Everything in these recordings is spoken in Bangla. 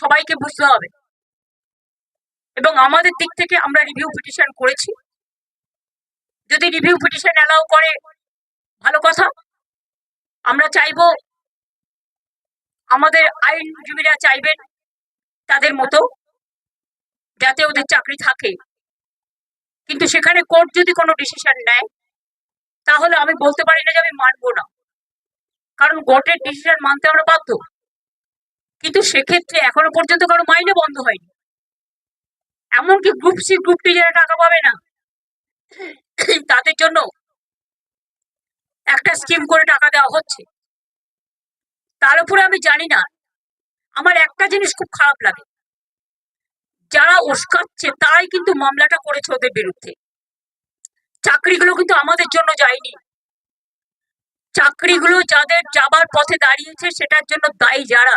সবাইকে বুঝতে হবে। এবং আমাদের দিক থেকে আমরা রিভিউ পিটিশন করেছি। যদি রিভিউ পিটিশন অ্যালাউ করে, ভালো কথা। আমরা চাইব আমাদের আইনজীবীরা চাইবেন তাদের মতো, যাতে ওদের চাকরি থাকে। কিন্তু সেখানে কোর্ট যদি কোনো ডিসিশন নেয়, তাহলে আমি বলতে পারি না যে আমি মানবো না। কারণ কোর্টের ডিসিশন মানতে আমরা বাধ্য। কিন্তু সেক্ষেত্রে এখনও পর্যন্ত কারও মাইনে বন্ধ হয়নি। এমনকি গ্রুপ সি গ্রুপ টি যারা টাকা পাবে না, তাদের জন্য একটা স্কিম করে টাকা দেওয়া হচ্ছে। তার উপরে আমি জানি না, আমার একটা জিনিস খুব খারাপ লাগে। যারা উস্কাচ্ছে তারাই কিন্তু মামলাটা করেছে ওদের বিরুদ্ধে। চাকরিগুলো কিন্তু আমাদের জন্য যায়নি। চাকরিগুলো যাদের যাবার পথে দাঁড়িয়েছে, সেটার জন্য দায়ী যারা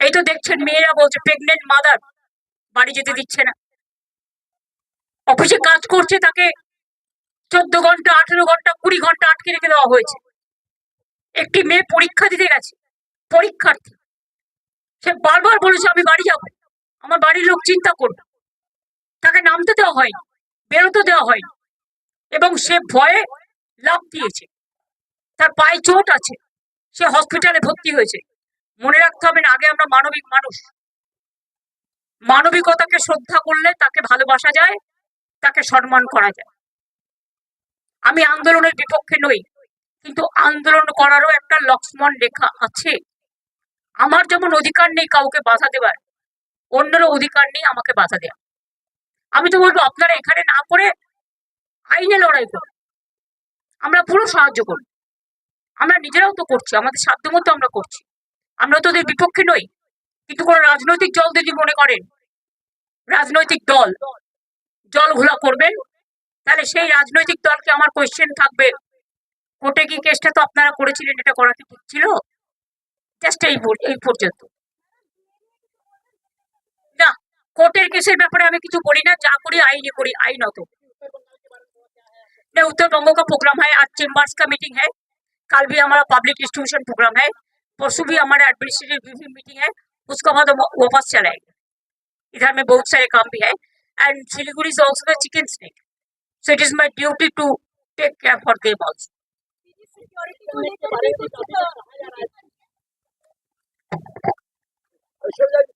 এই তো দেখছেন, মেয়েরা বলছে প্রেগনেন্ট মাদার বাড়ি যেতে দিচ্ছে না। অফিসে কাজ করছে তাকে চোদ্দ ঘণ্টা, আঠেরো ঘণ্টা, কুড়ি ঘণ্টা আটকে রেখে দেওয়া হয়েছে। একটি মেয়ে পরীক্ষা দিতে গেছে, পরীক্ষার্থী। সে বারবার বলেছে, আমি বাড়ি যাব। আমার বাড়ির লোক চিন্তা করবে। তাকে নামতে দেওয়া হয়নি, বেরোতে দেওয়া হয়নি। এবং সে ভয়ে লাভ দিয়েছে। তার পায়ে চোট আছে। সে হসপিটালে ভর্তি হয়েছে। মনে রাখতে হবে না, আগে আমরা মানবিক মানুষ। মানবিকতাকে শ্রদ্ধা করলে তাকে ভালোবাসা যায়, তাকে সম্মান করা যায়। আমি আন্দোলনের বিপক্ষে নই, কিন্তু আন্দোলন করারও একটা লক্ষ্মণ রেখা আছে। আমার যেমন অধিকার নেই কাউকে বাধা দেবার, অন্যেরও অধিকার নেই আমাকে বাধা দেওয়া আমি তো বলব, আপনারা এখানে না করে আইনে লড়াই করুন। আমরা পুরো সাহায্য করি আমরা নিজেরাও তো করছি, আমাদের সাধ্যমতো আমরা করছি। আমরা তো ওদের বিপক্ষে নই কিন্তু কোনো রাজনৈতিক দল যদি মনে করেন রাজনৈতিক দল জল ঘোলা করবেন তাহলে সেই রাজনৈতিক দলকে আমার কোয়েশ্চেন থাকবে কোর্টে কি কেসটা তো আপনারা করেছিলেন এটা করা কি ঠিক ছিল জাস্ট এই পর- এই পর্যন্ত না কোর্টের কেসের ব্যাপারে আমি কিছু বলি না যা করি আইনি করি আইনত नहीं उत्तर बंगों का प्रोग्राम है आज चेम्बर्स का मीटिंग है कल भी हमारा पब्लिक डिस्ट्रीब्यूशन प्रोग्राम है परसों भी हमारा एडमिनिस्ट्रेटिव मीटिंग है उसके बाद हम वापस चलाएंगे इधर में बहुत सारे काम भी है and Siliguri is also the chicken snake so it is my duty to take care for them also Aishwarya ji,